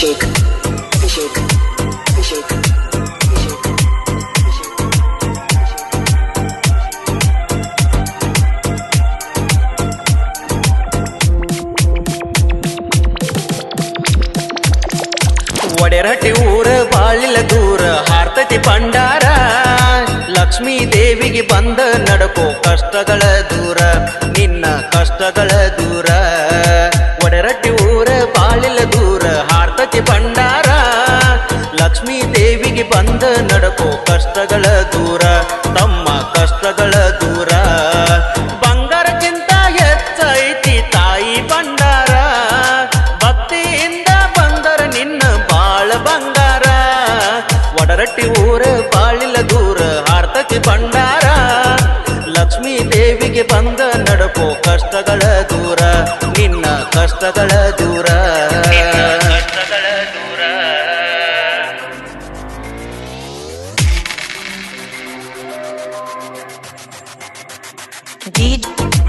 Fishek. ಒಡೆರಟಿ ಊರ, ಬಾಳಿಲ ದೂರ, ಹಾರ್ತತಿ ಭಂಡಾರ. ಲಕ್ಷ್ಮೀ ದೇವಿಗೆ ಬಂದ ನಡಕೋ ಕಷ್ಟಗಳ ದೂರ, ನಿನ್ನ ಕಷ್ಟಗಳ ದೂರ. ಬಂದ ನಡಕೋ ಕಷ್ಟಗಳ ದೂರ, ತಮ್ಮ ಕಷ್ಟಗಳ ದೂರ. ಬಂಗಾರಕ್ಕಿಂತ ಹೆಚ್ಚೈತಿ ತಾಯಿ ಭಂಡಾರ ಭಕ್ತಿಯಿಂದ ಬಂದರ ನಿನ್ನ ಬಾಳ ಬಂಗಾರ. ಒಡರಟ್ಟಿ ಊರ ಬಾಳಿಲ ದೂರ ಹಾರ್ತತಿ ಭಂಡಾರ. ಲಕ್ಷ್ಮೀ ದೇವಿಗೆ ಬಂದ ನಡಕೋ ಕಷ್ಟಗಳ ದೂರ, ನಿನ್ನ ಕಷ್ಟಗಳ ದೂರ. DJ.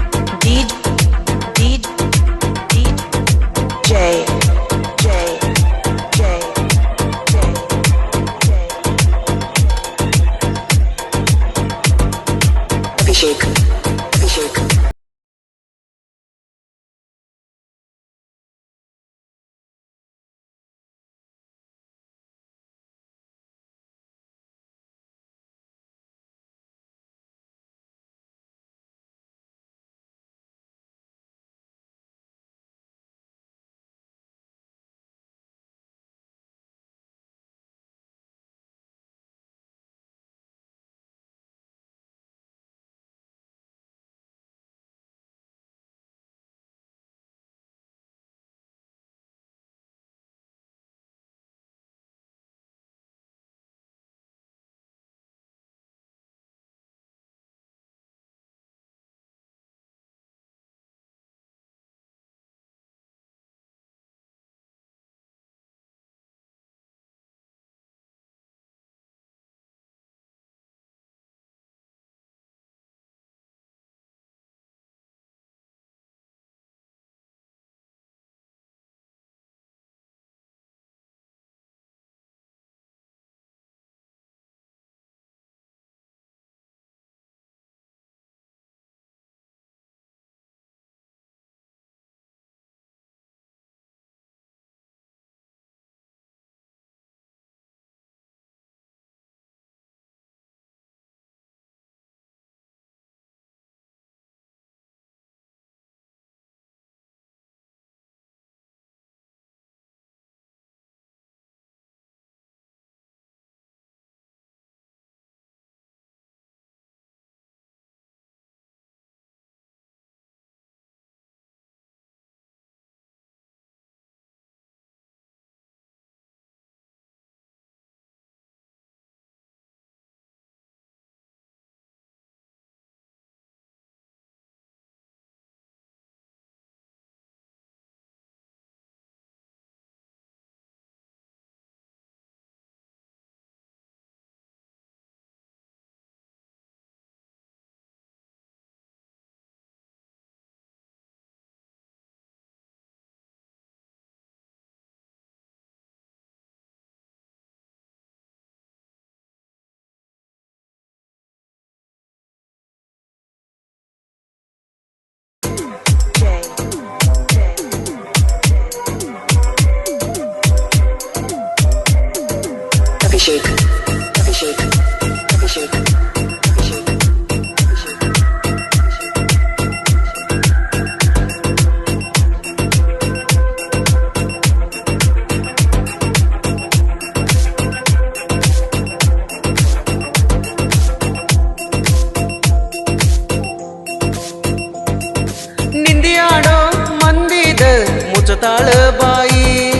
ಮುಚ್ಚತಾಳ ಬಾಯಿ.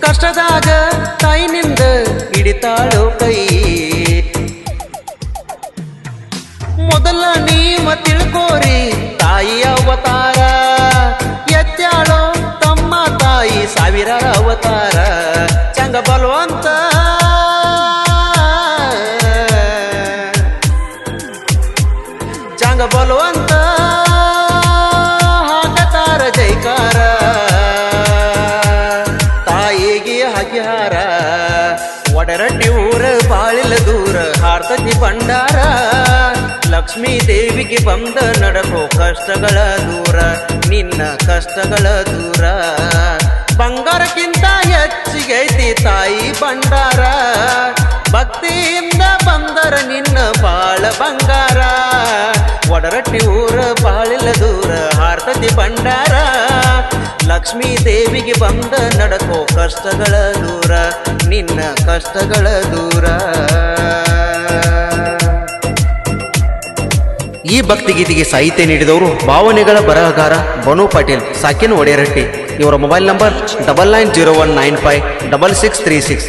ಕಷ್ಟದಾಗ ತಾಯಿನಿಂದ ಹಿಡಿತಾಳು ಕೈ. ಮೊದಲ ನೀವ ತಿಳ್ಕೋರಿ ತಾಯಿ ಅವತಾರ. ಎತ್ತಾಳೋ ತಮ್ಮ ತಾಯಿ ಸಾವಿರ ಅವತಾರ. ಚಂಗ ಬಲವಂತ. ಚಂಗ ಬಲವಂತ. ಒಡರಟ್ಟಿ ಊರ ಬಾಳಿಲ ದೂರ ಹಾರ್ತತಿ ಭಂಡಾರ. ಲಕ್ಷ್ಮೀ ದೇವಿಗೆ ಬಂದ ನಡಕೋ ಕಷ್ಟಗಳ ದೂರ, ನಿನ್ನ ಕಷ್ಟಗಳ ದೂರ. ಬಂಗಾರಕ್ಕಿಂತ ಹೆಚ್ಚಿಗೆ ಐತಿ ತಾಯಿ ಭಂಡಾರ. ಭಕ್ತಿಯಿಂದ ಬಂದರ ನಿನ್ನ ಬಾಳ ಬಂಗಾರ. ಒಡರಟ್ಟಿ ಊರ ಬಾಳಿಲ್ಲ ಲಕ್ಷ್ಮೀ ದೇವಿಗೆ ಬಂದ ನಡಕೋ ಕಷ್ಟಗಳ ದೂರ, ನಿನ್ನ ಕಷ್ಟಗಳ ದೂರ. ಈ ಭಕ್ತಿಗೀತೆಗೆ ಸಾಹಿತ್ಯ ನೀಡಿದವರು ಭಾವನೆಗಳ ಬರಹಗಾರ ಬನು ಪಾಟೀಲ್, ಸಾಕಿನ್ ಒಡೆಯರಟ್ಟಿ. ಇವರ mobile number double nine zero one nine five double six three six.